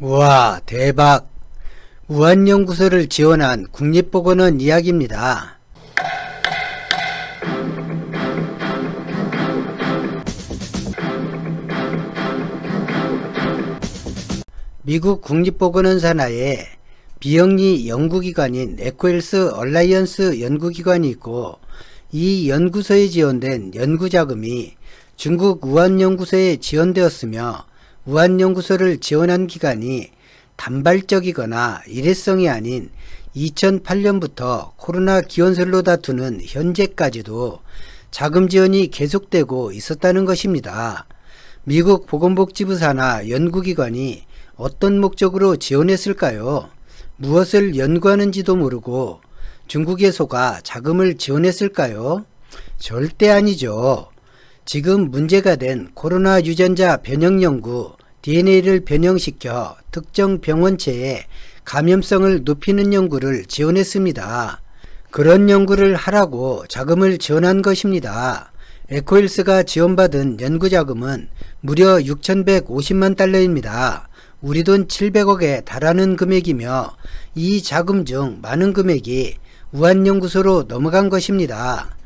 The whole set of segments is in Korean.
우와, 대박. 우한연구소를 지원한 국립보건원 이야기입니다. 미국 국립보건원 산하에 비영리 연구기관인 에코헬스 얼라이언스 연구기관이 있고 이 연구소에 지원된 연구자금이 중국 우한연구소에 지원되었으며 우한연구소를 지원한 기간이 단발적이거나 일회성이 아닌 2008년부터 코로나 기원설로 다투는 현재까지도 자금 지원이 계속되고 있었다는 것입니다. 미국 보건복지부 산하 연구기관이 어떤 목적으로 지원했을까요? 무엇을 연구하는지도 모르고 중국에 속아 자금을 지원했을까요? 절대 아니죠. 지금 문제가 된 코로나 유전자 변형 연구 DNA를 변형시켜 특정 병원체의 감염성을 높이는 연구를 지원했습니다. 그런 연구를 하라고 자금을 지원한 것입니다. 에코힐스가 지원받은 연구 자금은 무려 6,150만 달러입니다. 우리 돈 700억에 달하는 금액이며 이 자금 중 많은 금액이 우한연구소로 넘어간 것입니다.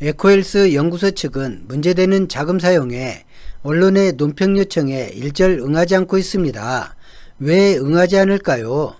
에코헬스 연구소 측은 문제되는 자금 사용에 언론의 논평 요청에 일절 응하지 않고 있습니다. 왜 응하지 않을까요?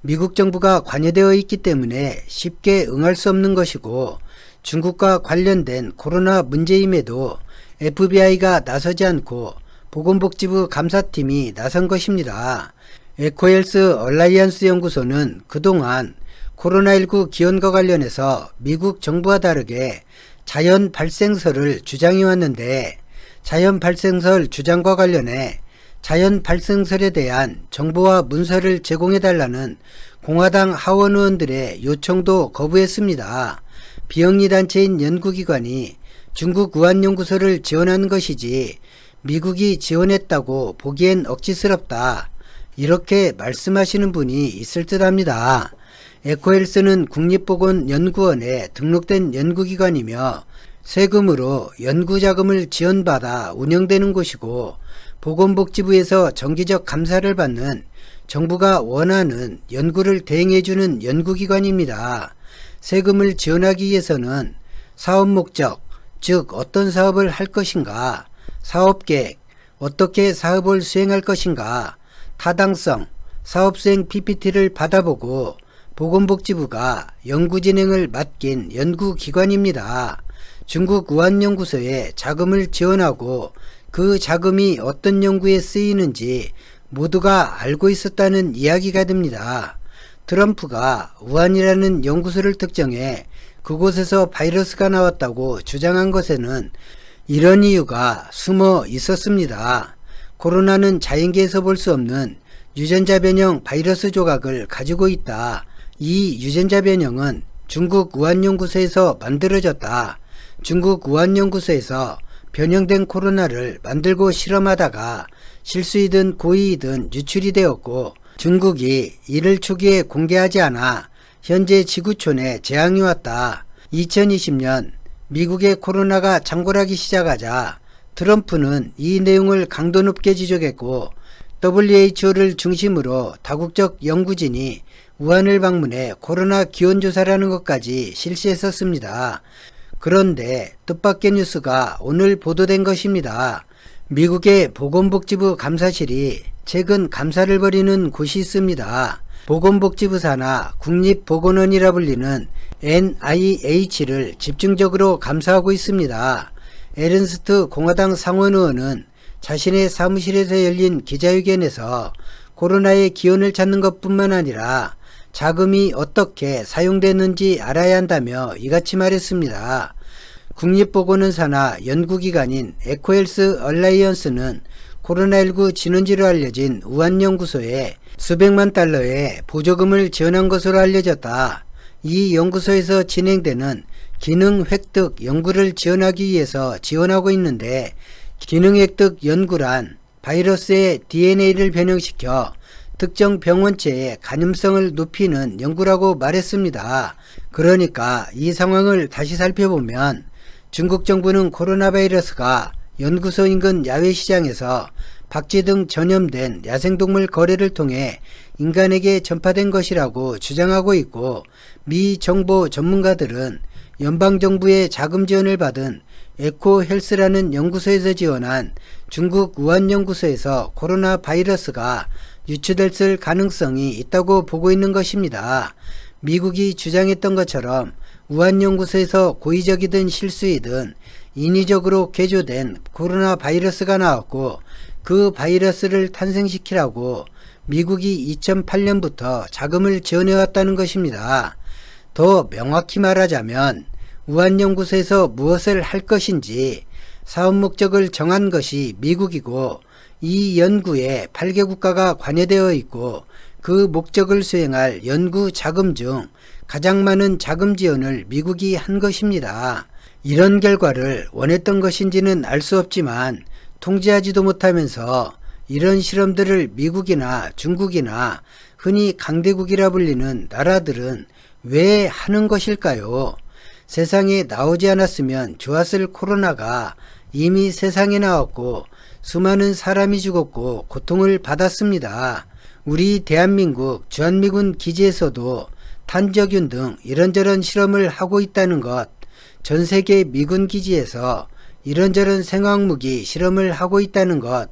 미국 정부가 관여되어 있기 때문에 쉽게 응할 수 없는 것이고 중국과 관련된 코로나 문제임에도 FBI가 나서지 않고 보건복지부 감사팀이 나선 것입니다. 에코헬스 얼라이언스 연구소는 그동안 코로나19 기원과 관련해서 미국 정부와 다르게 자연 발생설을 주장해 왔는데 자연 발생설 주장과 관련해 자연 발생설에 대한 정보와 문서를 제공해 달라는 공화당 하원 의원들의 요청도 거부했습니다. 비영리 단체인 연구기관이 중국 우한연구소를 지원한 것이지 미국이 지원했다고 보기엔 억지스럽다. 이렇게 말씀하시는 분이 있을 듯 합니다. 에코헬스는 국립보건연구원에 등록된 연구기관이며 세금으로 연구자금을 지원받아 운영되는 곳이고 보건복지부에서 정기적 감사를 받는 정부가 원하는 연구를 대행해주는 연구기관입니다. 세금을 지원하기 위해서는 사업 목적, 즉 어떤 사업을 할 것인가, 사업 계획, 어떻게 사업을 수행할 것인가, 타당성, 사업 수행 PPT를 받아보고 보건복지부가 연구 진행을 맡긴 연구기관입니다. 중국 우한연구소에 자금을 지원하고 그 자금이 어떤 연구에 쓰이는지 모두가 알고 있었다는 이야기가 됩니다. 트럼프가 우한이라는 연구소를 특정해 그곳에서 바이러스가 나왔다고 주장한 것에는 이런 이유가 숨어 있었습니다. 코로나는 자연계에서 볼 수 없는 유전자 변형 바이러스 조각을 가지고 있다. 이 유전자 변형은 중국 우한연구소에서 만들어졌다. 중국 우한연구소에서 변형된 코로나를 만들고 실험하다가 실수이든 고의이든 유출이 되었고 중국이 이를 초기에 공개하지 않아 현재 지구촌에 재앙이 왔다. 2020년 미국의 코로나가 창궐하기 시작하자 트럼프는 이 내용을 강도 높게 지적했고 WHO를 중심으로 다국적 연구진이 우한을 방문해 코로나 기원조사라는 것까지 실시했었습니다. 그런데 뜻밖의 뉴스가 오늘 보도된 것입니다. 미국의 보건복지부 감사실이 최근 감사를 벌이는 곳이 있습니다. 보건복지부 산하 국립보건원이라 불리는 NIH를 집중적으로 감사하고 있습니다. 에른스트 공화당 상원 의원은 자신의 사무실에서 열린 기자회견에서 코로나의 기원을 찾는 것뿐만 아니라 자금이 어떻게 사용되는지 알아야 한다며 이같이 말했습니다. 국립보건원 산하 연구기관인 에코헬스 얼라이언스는 코로나19 진원지로 알려진 우한연구소에 수백만 달러의 보조금을 지원한 것으로 알려졌다. 이 연구소에서 진행되는 기능 획득 연구를 지원하기 위해서 지원하고 있는데 기능 획득 연구란 바이러스의 DNA를 변형시켜 특정 병원체의 간염성을 높이는 연구라고 말했습니다. 그러니까 이 상황을 다시 살펴보면 중국 정부는 코로나 바이러스가 연구소 인근 야외 시장에서 박쥐 등 전염된 야생동물 거래를 통해 인간에게 전파된 것이라고 주장하고 있고 미 정보 전문가들은 연방정부의 자금 지원을 받은 에코 헬스라는 연구소에서 지원한 중국 우한 연구소에서 코로나 바이러스가 유추됐을 가능성이 있다고 보고 있는 것입니다. 미국이 주장했던 것처럼 우한 연구소에서 고의적이든 실수이든 인위적으로 개조된 코로나 바이러스가 나왔고 그 바이러스를 탄생시키라고 미국이 2008년부터 자금을 지원해왔다는 것입니다. 더 명확히 말하자면 우한연구소에서 무엇을 할 것인지 사업 목적을 정한 것이 미국이고 이 연구에 8개 국가가 관여되어 있고 그 목적을 수행할 연구 자금 중 가장 많은 자금 지원을 미국이 한 것입니다. 이런 결과를 원했던 것인지는 알 수 없지만 통제하지도 못하면서 이런 실험들을 미국이나 중국이나 흔히 강대국이라 불리는 나라들은 왜 하는 것일까요? 세상에 나오지 않았으면 좋았을 코로나가 이미 세상에 나왔고 수많은 사람이 죽었고 고통을 받았습니다. 우리 대한민국 주한미군 기지에서도 탄저균 등 이런저런 실험을 하고 있다는 것, 전 세계 미군 기지에서 이런저런 생화학무기 실험을 하고 있다는 것,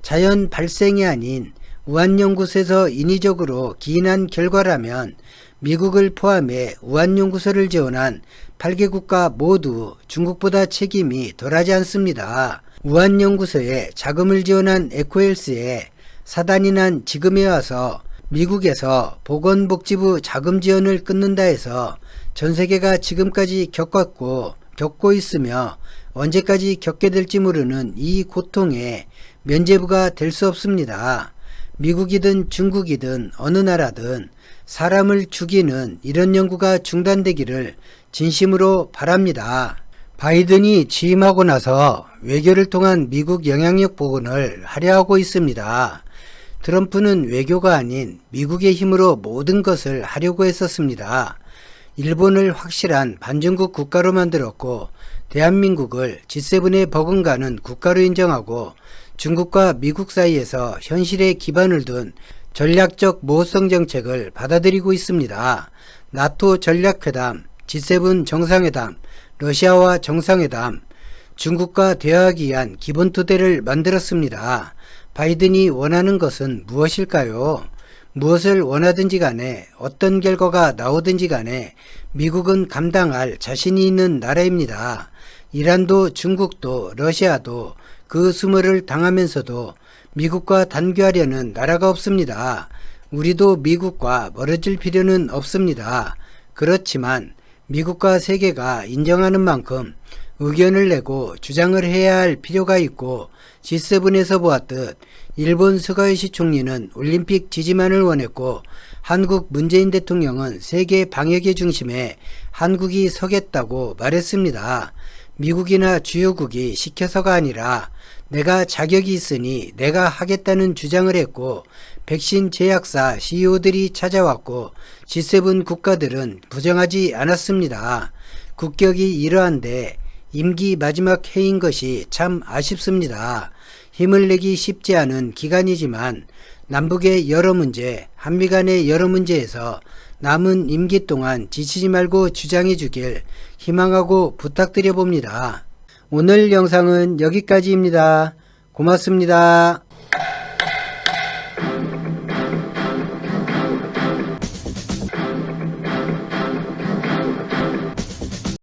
자연 발생이 아닌 우한연구소에서 인위적으로 기인한 결과라면 미국을 포함해 우한연구소를 지원한 8개 국가 모두 중국보다 책임이 덜하지 않습니다. 우한연구소에 자금을 지원한 에코헬스에 사단이 난 지금에 와서 미국에서 보건복지부 자금 지원을 끊는다 해서 전 세계가 지금까지 겪었고 겪고 있으며 언제까지 겪게 될지 모르는 이 고통에 면제부가 될 수 없습니다. 미국이든 중국이든 어느 나라든 사람을 죽이는 이런 연구가 중단되기를 진심으로 바랍니다. 바이든이 취임하고 나서 외교를 통한 미국 영향력 복원을 하려 하고 있습니다. 트럼프는 외교가 아닌 미국의 힘으로 모든 것을 하려고 했었습니다. 일본을 확실한 반중국 국가로 만들었고 대한민국을 G7에 버금가는 국가로 인정하고 중국과 미국 사이에서 현실에 기반을 둔 전략적 모호성 정책을 받아들이고 있습니다. 나토 전략회담, G7 정상회담, 러시아와 정상회담, 중국과 대화하기 위한 기본 토대를 만들었습니다. 바이든이 원하는 것은 무엇일까요? 무엇을 원하든지 간에 어떤 결과가 나오든지 간에 미국은 감당할 자신이 있는 나라입니다. 이란도 중국도 러시아도 그 수모를 당하면서도 미국과 단교하려는 나라가 없습니다. 우리도 미국과 멀어질 필요는 없습니다. 그렇지만 미국과 세계가 인정하는 만큼 의견을 내고 주장을 해야 할 필요가 있고 G7에서 보았듯 일본 스가요시 총리는 올림픽 지지만을 원했고 한국 문재인 대통령은 세계 방역의 중심에 한국이 서겠다고 말했습니다. 미국이나 주요국이 시켜서가 아니라 내가 자격이 있으니 내가 하겠다는 주장을 했고 백신 제약사 CEO들이 찾아왔고 G7 국가들은 부정하지 않았습니다. 국격이 이러한데 임기 마지막 해인 것이 참 아쉽습니다. 힘을 내기 쉽지 않은 기간이지만 남북의 여러 문제, 한미 간의 여러 문제에서 남은 임기 동안 지치지 말고 주장해 주길 희망하고 부탁드려 봅니다. 오늘 영상은 여기까지입니다. 고맙습니다.